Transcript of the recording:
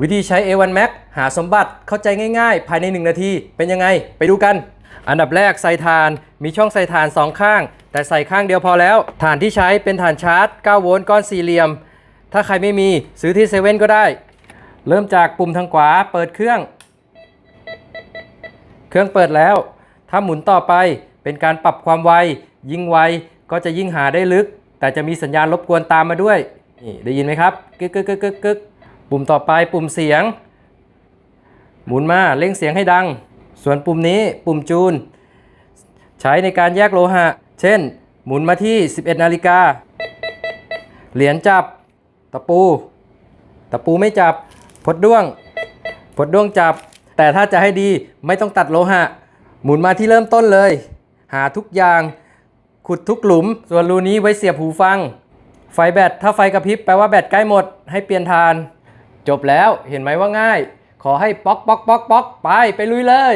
วิธีใช้ A1 Max หาสมบัติเข้าใจง่ายๆ ภายใน 1 นาที เป็นยังไง ไปดูกัน อันดับแรกใส่ถ่าน มีช่องใส่ถ่าน 2 ข้าง แต่ใส่ข้างเดียวพอแล้วถ่านที่ใช้เป็นถ่านชาร์จ 9 โวลต์ก้อนสี่เหลี่ยม ถ้าใครไม่มีซื้อที่เซเว่นก็ได้ เริ่มจากปุ่มทางขวาเปิดเครื่อง เครื่องเปิดแล้ว ถ้าหมุนต่อไปเป็นการปรับความไว ยิ่งไวก็จะยิ่งหาได้ลึก แต่จะมีสัญญาณรบกวนตามมาด้วย นี่ได้ยินไหมครับ กึกกึกกึกกึกกึก ปุ่มต่อไปปุ่มเสียง หมุนมาเร่งเสียงให้ดัง ส่วนปุ่มนี้ปุ่มจูน ใช้ในการแยกโลหะ เช่น หมุนมาที่ 11 นาฬิกา เหรียญจับ ตะปู ตะปูไม่จับ พดด้วง พดด้วงจับ แต่ถ้าจะให้ดีไม่ต้องตัดโลหะ หมุนมาที่เริ่มต้นเลย หาทุกอย่าง ขุดทุกหลุม ส่วนรูนี้ไว้เสียบหูฟัง ไฟแบตถ้าไฟกระพริบแปลว่าแบตใกล้หมด ให้เปลี่ยนทาน จบแล้วเห็นไหมว่าง่าย ขอให้ป๊อกป๊อกป๊อกป๊อกไปไปลุยเลย